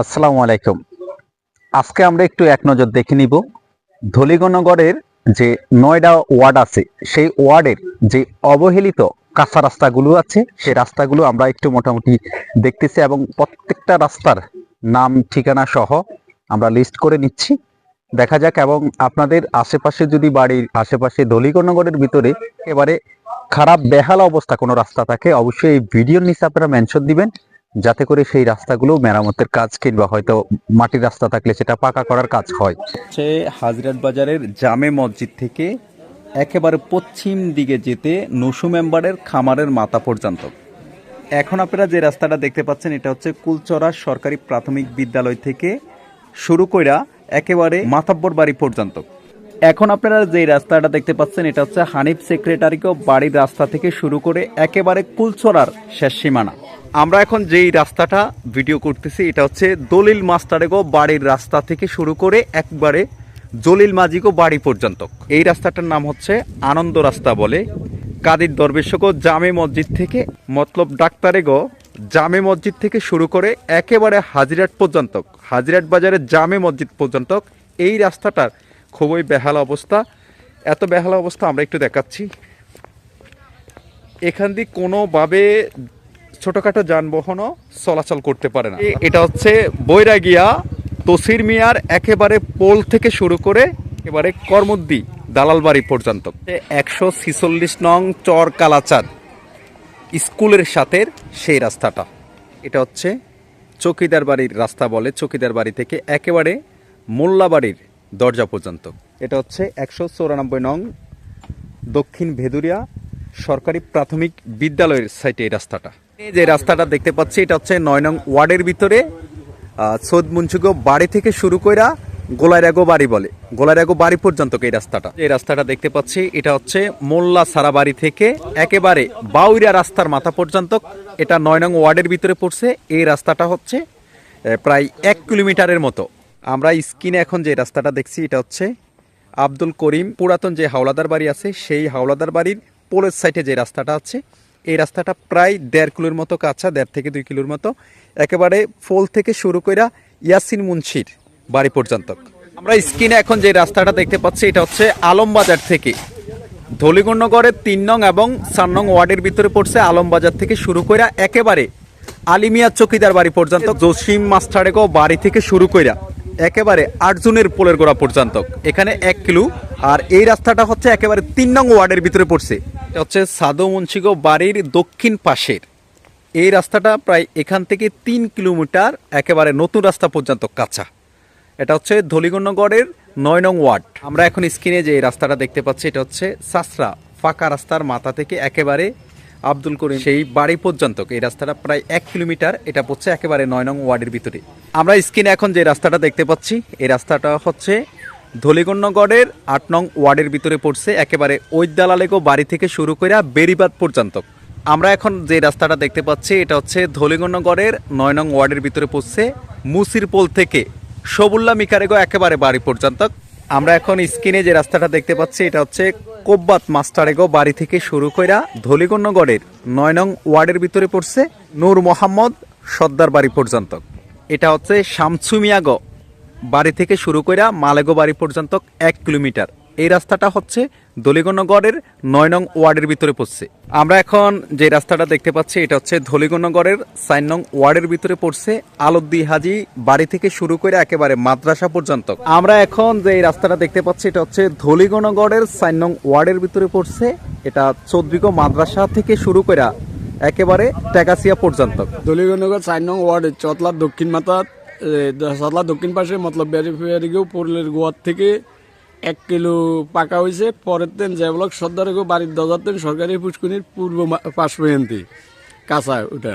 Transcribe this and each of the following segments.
আসসালামু আলাইকুম। আজকে আমরা একটু এক নজর দেখে নিব। ধলিগণগড়ের যে নয়ডা ওয়ার্ড আছে, সেই ওয়ার্ডের যে অবহেলিত কাঁচা রাস্তাগুলো আছে, সেই রাস্তাগুলো আমরা একটু মোটামুটি দেখতেছি এবং প্রত্যেকটা রাস্তার নাম, ঠিকানা সহ আমরা লিস্ট করে নিচ্ছি। দেখা যাক এবং আপনাদের আশেপাশে যদি বাড়ির আশেপাশে ধলিগণগড়ের ভিতরে এবারে খারাপ বেহাল অবস্থা কোনো রাস্তা থাকে, অবশ্যই এই ভিডিওর নিচে আপনারা মেনশন দিবেন। যাতে করে সেই রাস্তাগুলো মেরামতের কাজ কিংবা হয়তো মাটির রাস্তা থাকলে সেটা পাকা করার কাজ হয়। সে হাজরাট বাজারের জামে মসজিদ থেকে একেবারে পশ্চিম দিকে যেতে নসু মেম্বারের খামারের মাথা পর্যন্ত। এখন আপনারা যে রাস্তাটা দেখতে পাচ্ছেন, এটা হচ্ছে কুলচরা সরকারি প্রাথমিক বিদ্যালয় থেকে শুরু কইরা একেবারে মাথাব্বর বাড়ি পর্যন্ত। এখন আপনারা যে রাস্তাটা দেখতে পাচ্ছেন, এটা হচ্ছে হানিফ সেক্রেটারিকেও বাড়ির রাস্তা থেকে শুরু করে একেবারে কুলচরার শেষ সীমানা। আমরা এখন যেই রাস্তাটা ভিডিও করতেছি, এটা হচ্ছে দলিল মাস্টারেগো বাড়ির রাস্তা থেকে শুরু করে একবারে জলিল মাজিগো বাড়ি পর্যন্ত। এই রাস্তাটার নাম হচ্ছে আনন্দ রাস্তা বলে। কাদির দরবেশগো জামে মসজিদ থেকে, মতলব ডাক্তারেগো জামে মসজিদ থেকে শুরু করে একেবারে হাজিরাট পর্যন্ত হাজিরাট বাজারের জামে মসজিদ পর্যন্ত এই রাস্তাটার খুবই বেহাল অবস্থা। এত বেহাল অবস্থা আমরা একটু দেখাচ্ছি। এখান দিয়ে কোনোভাবে ছোটোখাটো যানবাহনও চলাচল করতে পারে না। এটা হচ্ছে বৈরাগিয়া, তসির মিয়ার একেবারে পোল থেকে শুরু করে একেবারে কর্মদ্দি দালালবাড়ি পর্যন্ত। একশো ছিচল্লিশ নং চর কালাচাঁদ স্কুলের সাথে সেই রাস্তাটা। এটা হচ্ছে চকিদার বাড়ির রাস্তা বলে। চকিদার বাড়ি থেকে একেবারে মোল্লা বাড়ির দরজা পর্যন্ত। এটা হচ্ছে একশো চৌরানব্বই নং দক্ষিণ ভেদুরিয়া সরকারি প্রাথমিক বিদ্যালয়ের সাইটে এই রাস্তাটা। যে রাস্তাটা দেখতে পাচ্ছি, এটা হচ্ছে নয় নং ওয়ার্ডের ভিতরে সৈদ মুন্সিগো বাড়ি থেকে শুরু কইরা গোলাইরাগো বাড়ি বলে। গোলাইরাগো বাড়ি পর্যন্ত এই রাস্তাটা। এই রাস্তাটা দেখতে পাচ্ছি, এটা হচ্ছে মোল্লা সারা বাড়ি থেকে একেবারে বাউরিয়া রাস্তার মাথা পর্যন্ত। এটা নয় নং ওয়ার্ডের ভিতরে পড়ছে, এই রাস্তাটা হচ্ছে প্রায় এক কিলোমিটারের মতো। আমরা স্ক্রিনে এখন যে রাস্তাটা দেখছি, এটা হচ্ছে আব্দুল করিম পুরাতন যে হাওলাদার বাড়ি আছে, সেই হাওলাদার বাড়ির পোলের সাইডে যে রাস্তাটা আছে, এই রাস্তাটা প্রায় দেড় কিলোর মতো কাঁচা, দেড় থেকে দুই কিলোর মতো, একেবারে ফোল থেকে শুরু কইরা ইয়াসিন মুন্সির বাড়ি পর্যন্ত। আমরা স্ক্রিনে এখন যে রাস্তাটা দেখতে পাচ্ছি, এটা হচ্ছে আলমবাজার থেকে। ধলিগণনগরের তিন নং এবং চার নং ওয়ার্ডের ভিতরে পড়ছে আলমবাজার থেকে শুরু কইরা একেবারে আলিমিয়া চকিদার বাড়ি পর্যন্ত, জসিম মাস্টারেগো বাড়ি থেকে শুরু কইরা। একেবারে আটজনের পোলের গোড়া পর্যন্ত। এখানে এক কিলো, আর এই রাস্তাটা হচ্ছে একেবারে তিন নং ওয়ার্ডের ভিতরে পড়ছে। এটা হচ্ছে সাদো মুন্সিগো বাড়ির দক্ষিণ পাশের। এই রাস্তাটা প্রায় এখান থেকে তিন কিলোমিটার একেবারে নতুন রাস্তা পর্যন্ত কাঁচা। এটা হচ্ছে ধলিগণনগরের নয় নং ওয়ার্ড। আমরা এখন স্ক্রিনে যে রাস্তাটা দেখতে পাচ্ছি, এটা হচ্ছে সাসরা ফাঁকা রাস্তার মাথা থেকে একেবারে আব্দুল করিম। সেই বাড়ি পর্যন্ত, এই রাস্তাটা প্রায় এক কিলোমিটার, এটা পড়ছে একেবারে নয় নং ওয়ার্ডের ভিতরে। আমরা স্ক্রিনে এখন যে রাস্তাটা দেখতে পাচ্ছি, এই রাস্তাটা হচ্ছে ধলিগণনগরের আট নং ওয়ার্ডের ভিতরে পড়ছে, একেবারে ঐদালালেগো বাড়ি থেকে শুরু করে বেরিবাদ পর্যন্ত। আমরা এখন যে রাস্তাটা দেখতে পাচ্ছি, এটা হচ্ছে ধলিগণনগরের নয় নং ওয়ার্ডের ভিতরে পড়ছে, মুসিরপোল থেকে সবুল্লা মিকারেগো একেবারে বাড়ি পর্যন্ত। আমরা এখন স্ক্রিনে যে রাস্তাটা দেখতে পাচ্ছি, এটা হচ্ছে কোব্বাত মাস্টারেগো বাড়ি থেকে শুরু কইরা ধলিগণ্যগড়ের নয় নং ওয়ার্ডের ভিতরে পড়ছে নূর মোহাম্মদ সর্দার বাড়ি পর্যন্ত। এটা হচ্ছে শামসুমিয়াগো বাড়ি থেকে শুরু কইরা মালেগো বাড়ি পর্যন্ত এক কিলোমিটার। এই রাস্তাটা হচ্ছে দলিগণনগরের নয় নং ওয়ার্ডের ভিতরে পড়ছে। আমরা এখন যে রাস্তাটা দেখতে পাচ্ছি, এটা হচ্ছে ধলিগণনগরের সাইন নং ওয়ার্ডের ভিতরে পড়ছে আলদ্দি হাজি বাড়ি থেকে শুরু করে একেবারে মাদ্রাসা পর্যন্ত। আমরা এখন যে রাস্তাটা দেখতে পাচ্ছি, এটা হচ্ছে ধলিগণনগরের সাইন নং ওয়ার্ডের ভিতরে পড়ছে। এটা চৌদ্রিগো মাদ্রাসা থেকে শুরু করে একেবারে টেকাসিয়া পর্যন্ত। দলিগনগর সাইন নং ওয়ার্ডে চতলার দক্ষিণ মাথার চতলার দক্ষিণ পাশে মতলব বেরি ফেরিকেও পুরুলের গোয়ার থেকে এক কিলো পাকা হয়েছে পরের দিন যে ব্লক সর্দারেকেও বাড়ির দরজার দিন সরকারি পুষ্কুনির পূর্ব পর্যন্ত কাঁচা ওটা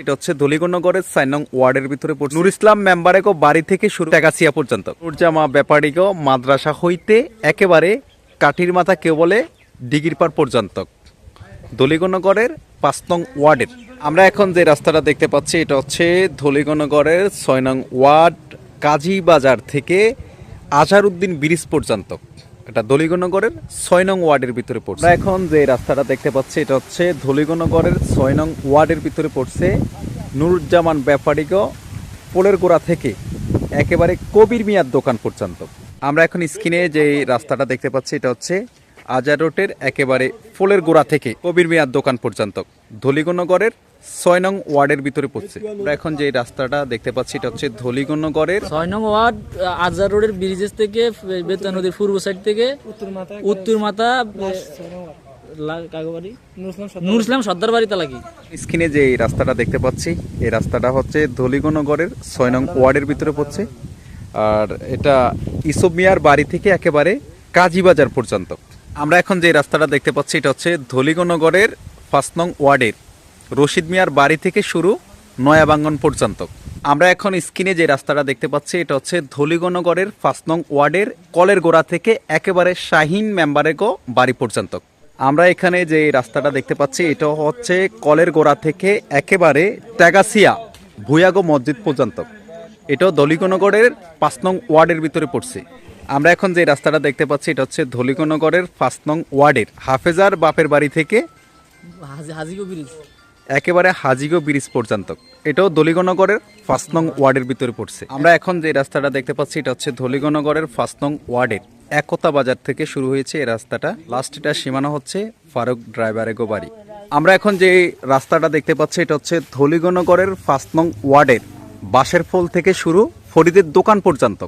এটা হচ্ছে ধলিগণনগরের চার নং ওয়ার্ডের ভিতরে পড়ছে। নুর ইসলাম মেম্বারেগো বাড়ি থেকে শুরু টেকাসিয়া পর্যন্ত। নুরজামা ব্যাপারীগো মাদ্রাসা হইতে একেবারে কাঠির মাথা কেউ বলে ডিগির পার পর্যন্ত। ধলিগণনগরের পাঁচ নং ওয়ার্ডের। আমরা এখন যে রাস্তাটা দেখতে পাচ্ছি, এটা হচ্ছে ধলিগণনগরের ছয় নং ওয়ার্ড, কাজী বাজার থেকে আজহারউদ্দিন ব্রিজ পর্যন্ত। এটা ধলিগনগরের ছয় নং ওয়ার্ডের ভিতরে পড়ছে। এখন যে রাস্তাটা দেখতে পাচ্ছি, এটা হচ্ছে ধলিগনগরের ছয় নং ওয়ার্ডের ভিতরে পড়ছে নুরুজ্জামান ব্যাপারিক পোলের গোড়া থেকে একেবারে কবির মিয়ার দোকান পর্যন্ত। আমরা এখন স্ক্রিনে যে রাস্তাটা দেখতে পাচ্ছি, এটা হচ্ছে আজার রোডের একেবারে ফুলের গোড়া থেকে কবির মিয়ার দোকান পর্যন্ত। ধলিগনগরের ছয় নং ওয়ার্ডের ভিতরে পড়ছে। আমরা এখন যে রাস্তাটা দেখতে পাচ্ছি এটা হচ্ছে ধলিগনগরের ছয় নং ওয়ার্ড আজার রোডের ব্রিজেস থেকে বেতা নদীর পূর্ব সাইড থেকে উত্তর মাথা নুর ইসলাম সর্দার বাড়িতে লাগি। স্ক্রিনে যে এই রাস্তাটা দেখতে পাচ্ছি এই রাস্তাটা হচ্ছে ধলিগনগরের ছয় নং ওয়ার্ডের ভিতরে পড়ছে। আর এটা ইসব মিয়ার বাড়ি থেকে একেবারে কাজীবাজার পর্যন্ত। আমরা এখন যে রাস্তাটা দেখতে পাচ্ছি, এটা হচ্ছে ধলিগনগরের পাঁচ নং ওয়ার্ডের। রশিদ মিয়ার বাড়ি থেকে শুরু নয়াবাঙ্গন পর্যন্ত। আমরা এখন স্ক্রিনে যে রাস্তাটা দেখতে পাচ্ছি, এটা হচ্ছে ধলিগনগরের পাঁচ নং ওয়ার্ডের কলের গোড়া থেকে একেবারে শাহিন মেম্বারে গো বাড়ি পর্যন্ত। আমরা এখানে যে রাস্তাটা দেখতে পাচ্ছি, এটা হচ্ছে কলের গোড়া থেকে একেবারে ট্যাগাসিয়া ভুয়াগো মসজিদ পর্যন্ত। এটাও দলিগনগরের পাঁচ নং ওয়ার্ডের ভিতরে পড়ছে। আমরা এখন যে রাস্তাটা দেখতে পাচ্ছি এটা হচ্ছে ধলিগনগরের পাঁচ নং ওয়ার্ডের। হাফেজার বাপের বাড়ি থেকে হাজিগো ব্রিজ। একেবারে হাজিগো ব্রিজ পর্যন্ত। এটাও দলিগনগরের ফার্স্ট নং ওয়ার্ডের ভিতরে পড়ছে। আমরা এখন যে রাস্তাটা দেখতে পাচ্ছি এটা হচ্ছে ধলিগনগরের ফার্স্ট নং ওয়ার্ডের। একতা বাজার থেকে শুরু হয়েছে এই রাস্তাটা। লাস্ট এটা সীমানা হচ্ছে ফারুক ড্রাইভারে গো বাড়ি। আমরা এখন যে রাস্তাটা দেখতে পাচ্ছি এটা হচ্ছে ধলিগনগরের ফার্স্ট নং ওয়ার্ডের। বাঁশের ফোল থেকে শুরু ফরিদের দোকান পর্যন্ত।